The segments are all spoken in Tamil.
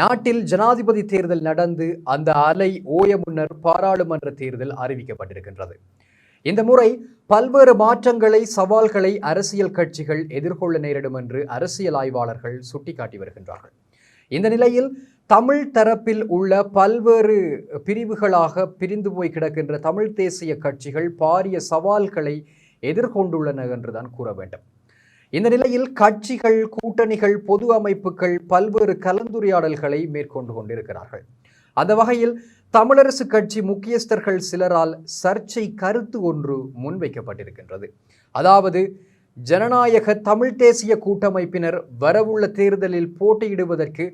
நாட்டில் ஜனாதிபதி தேர்தல் நடந்து அந்த அலை ஓய முன்னர் பாராளுமன்ற தேர்தல் அறிவிக்கப்பட்டிருக்கின்றது. இந்த முறை பல்வேறு மாற்றங்களை சவால்களை அரசியல் கட்சிகள் எதிர்கொள்ள நேரிடும் என்று அரசியல் ஆய்வாளர்கள் சுட்டிக்காட்டி வருகின்றார்கள். இந்த நிலையில் தமிழ் தரப்பில் உள்ள பல்வேறு பிரிவுகளாக பிரிந்து போய் கிடக்கின்ற தமிழ் தேசிய கட்சிகள் பாரிய சவால்களை எதிர்கொண்டுள்ளன என்றுதான் கூற வேண்டும். இந்த நிலையில் கட்சிகள் கூட்டணிகள் பொது அமைப்புகள் பல்வேறு கலந்துரையாடல்களை மேற்கொண்டு கொண்டிருக்கிறார்கள். அந்த வகையில் தமிழரசு கட்சி முக்கியஸ்தர்கள் சிலரால் சர்ச்சை கருத்து ஒன்று முன்வைக்கப்பட்டிருக்கின்றது. அதாவது ஜனநாயக தமிழ் தேசிய கூட்டமைப்பினர் வரவுள்ள தேர்தலில் போட்டியிடுவதற்கு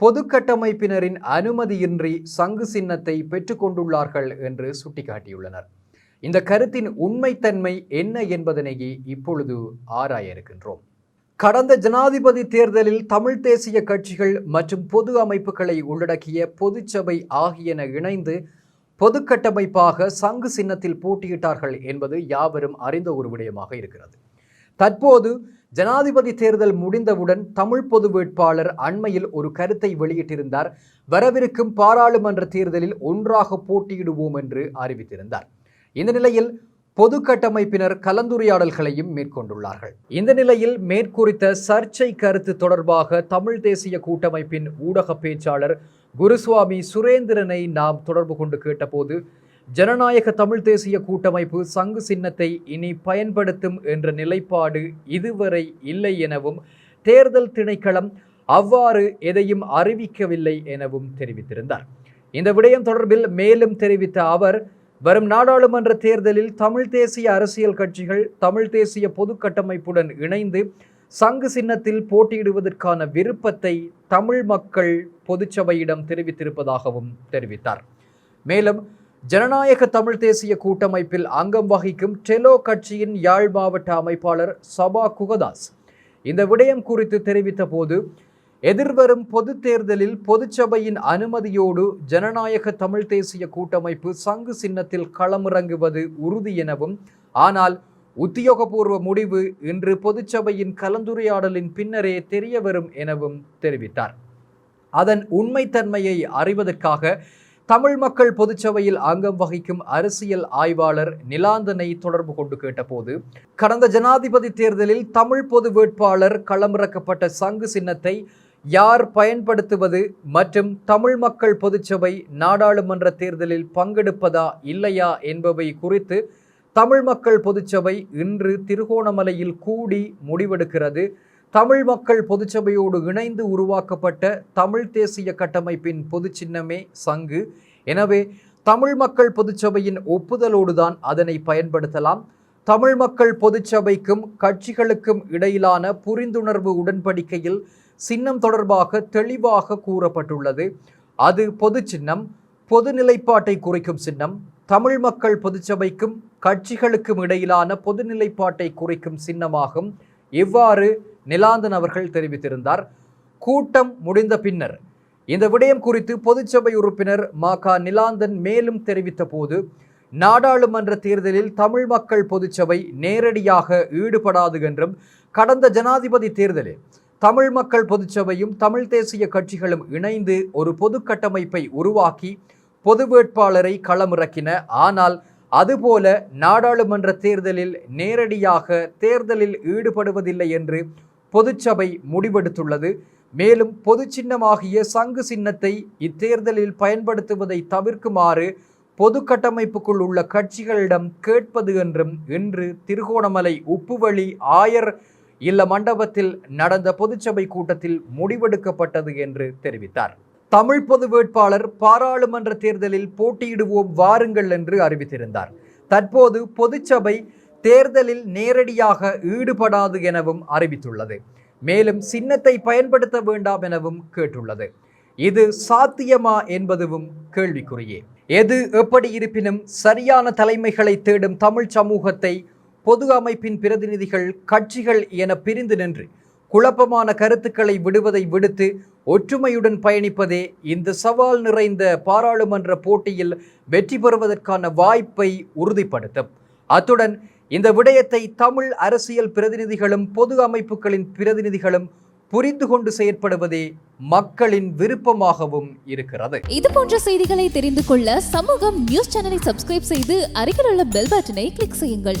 பொது கட்டமைப்பினரின் அனுமதியின்றி சங்கு சின்னத்தை பெற்றுக்கொண்டுள்ளார்கள் என்று சுட்டிக்காட்டியுள்ளனர். இந்த கருத்தின் உண்மைத்தன்மை என்ன என்பதனையே இப்பொழுது ஆராய இருக்கின்றோம். கடந்த ஜனாதிபதி தேர்தலில் தமிழ் தேசிய கட்சிகள் மற்றும் பொது அமைப்புகளை உள்ளடக்கிய பொதுச்சபை ஆகியன இணைந்து பொது கட்டமைப்பாக சங்கு சின்னத்தில் போட்டியிட்டார்கள் என்பது யாவரும் அறிந்த ஒரு விடயமாக இருக்கிறது. தற்போது ஜனாதிபதி தேர்தல் முடிந்தவுடன் தமிழ் பொது வேட்பாளர் அண்மையில் ஒரு கருத்தை வெளியிட்டிருந்தார். வரவிருக்கும் பாராளுமன்ற தேர்தலில் ஒன்றாக போட்டியிடுவோம் என்று அறிவித்திருந்தார். இந்த நிலையில் பொது கட்டமைப்பினர் கலந்துரையாடல்களையும் மேற்கொண்டுள்ளார்கள். இந்த நிலையில் மேற்குறித்த சர்ச்சை கருத்து தொடர்பாக தமிழ் தேசிய கூட்டமைப்பின் ஊடக பேச்சாளர் குருசுவாமி சுரேந்திரனை நாம் தொடர்பு கொண்டு கேட்டபோது ஜனநாயக தமிழ் தேசிய கூட்டமைப்பு சங்கு சின்னத்தை இனி பயன்படுத்தும் என்ற நிலைப்பாடு இதுவரை இல்லை எனவும் தேர்தல் திணைக்களம் அவ்வாறு எதையும் அறிவிக்கவில்லை எனவும் தெரிவித்திருந்தார். இந்த விடயம் தொடர்பில் மேலும் தெரிவித்த அவர் வரும் நாடாளுமன்ற தேர்தலில் தமிழ் தேசிய அரசியல் கட்சிகள் தமிழ் தேசிய பொது கட்டமைப்புடன் இணைந்து சங்கு சின்னத்தில் போட்டியிடுவதற்கான விருப்பத்தை தமிழ் மக்கள் பொதுச்சபையிடம் தெரிவித்திருப்பதாகவும் தெரிவித்தார். மேலும் ஜனநாயக தமிழ் தேசிய கூட்டமைப்பில் அங்கம் வகிக்கும் டெலோ கட்சியின் யாழ் மாவட்ட அமைப்பாளர் சபா குகதாஸ் இந்த விடயம் குறித்து தெரிவித்த போது எதிர்வரும் பொது தேர்தலில் பொதுச்சபையின் அனுமதியோடு ஜனநாயக தமிழ் தேசிய கூட்டமைப்பு சங்கு சின்னத்தில் களமிறங்குவது உறுதி எனவும் ஆனால் உத்தியோகபூர்வ முடிவு இன்று பொதுச்சபையின் கலந்துரையாடலின் பின்னரே தெரிய வரும் எனவும் தெரிவித்தார். அதன் உண்மைத்தன்மையை அறிவதற்காக தமிழ் மக்கள் பொதுச்சபையில் அங்கம் வகிக்கும் அரசியல் ஆய்வாளர் நிலாந்தனை தொடர்பு கொண்டு கேட்டபோது கடந்த ஜனாதிபதி தேர்தலில் தமிழ் பொது வேட்பாளர் களமிறக்கப்பட்ட சங்கு சின்னத்தை யார் பயன்படுத்துவது மற்றும் தமிழ் மக்கள் பொதுச்சபை நாடாளுமன்ற தேர்தலில் பங்கெடுப்பதா இல்லையா என்பவை குறித்து தமிழ் மக்கள் பொதுச்சபை இன்று திருகோணமலையில் கூடி முடிவெடுக்கிறது. தமிழ் மக்கள் பொதுச்சபையோடு இணைந்து உருவாக்கப்பட்ட தமிழ் தேசிய கட்டமைப்பின் பொது சின்னமே சங்கு. எனவே தமிழ் மக்கள் பொதுச்சபையின் ஒப்புதலோடுதான் அதனை பயன்படுத்தலாம். தமிழ் மக்கள் பொதுச்சபைக்கும் கட்சிகளுக்கும் இடையிலான புரிந்துணர்வு உடன்படிக்கையில் சின்னம் தொடர்பாக தெளிவாக கூறப்பட்டுள்ளது. அது பொது சின்னம் பொது நிலைப்பாட்டை குறிக்கும் சின்னம் தமிழ் மக்கள் பொதுச்சபைக்கும் கட்சிகளுக்கும் இடையிலான பொது நிலைப்பாட்டை குறிக்கும் சின்னமாகும். இவ்வாறு நிலாந்தன் அவர்கள் தெரிவித்திருந்தார். கூட்டம் முடிந்த பின்னர் இந்த விடயம் குறித்து பொதுச்சபை உறுப்பினர் மா. க. நிலாந்தன் மேலும் தெரிவித்த போது நாடாளுமன்ற தேர்தலில் தமிழ் மக்கள் பொதுச்சபை நேரடியாக ஈடுபடாது என்றும் கடந்த ஜனாதிபதி தேர்தலில் தமிழ் மக்கள் பொதுச்சபையும் தமிழ் தேசிய கட்சிகளும் இணைந்து ஒரு பொது கட்டமைப்பை உருவாக்கி பொது வேட்பாளரை களமிறக்கின. ஆனால் அதுபோல நாடாளுமன்ற தேர்தலில் நேரடியாக தேர்தலில் ஈடுபடுவதில்லை என்று பொதுச்சபை முடிவெடுத்துள்ளது. மேலும் பொது சின்னமாகிய சங்கு சின்னத்தை இத்தேர்தலில் பயன்படுத்துவதை தவிர்க்குமாறு பொது கட்டமைப்புக்குள் உள்ள கட்சிகளிடம் கேட்பது என்றும் இன்று திருகோணமலை உப்புவழி ஆயர் இல்ல மண்டபத்தில் நடந்த பொதுச்சபை கூட்டத்தில் முடிவெடுக்கப்பட்டது என்று தெரிவித்தார். தமிழ் பொது வேட்பாளர் பாராளுமன்ற தேர்தலில் போட்டியிடுவோம் வாருங்கள் என்று அறிவித்திருந்தார். தற்போது பொதுச்சபை தேர்தலில் நேரடியாக ஈடுபடாது எனவும் அறிவித்துள்ளது. மேலும் சின்னத்தை பயன்படுத்த வேண்டாம் எனவும் கேட்டுள்ளது. இது சாத்தியமா என்பதுவும் கேள்விக்குறியே. எது எப்படி இருப்பினும் சரியான தலைமைகளை தேடும் தமிழ் சமூகத்தை பொது அமைப்பின் பிரதிநிதிகள் கட்சிகள் என பிரிந்து நின்று குழப்பமான கருத்துக்களை விடுவதை விடுத்து ஒற்றுமையுடன் பயணிப்பதே இந்த சவால் நிறைந்த பாராளுமன்ற போட்டியில் வெற்றி பெறுவதற்கான வாய்ப்பை உறுதிப்படுத்தும். அத்துடன் இந்த விடயத்தை தமிழ் அரசியல் பிரதிநிதிகளும் பொது அமைப்புகளின் பிரதிநிதிகளும் புரிந்து கொண்டு செயற்படுவதே மக்களின் விருப்பமாகவும் இருக்கிறது. இது போன்ற செய்திகளை தெரிந்து கொள்ள சமூகம் நியூஸ் சேனலை சப்ஸ்கிரைப் செய்து அருகில் உள்ள பெல் பட்டனை கிளிக் செய்யுங்கள்.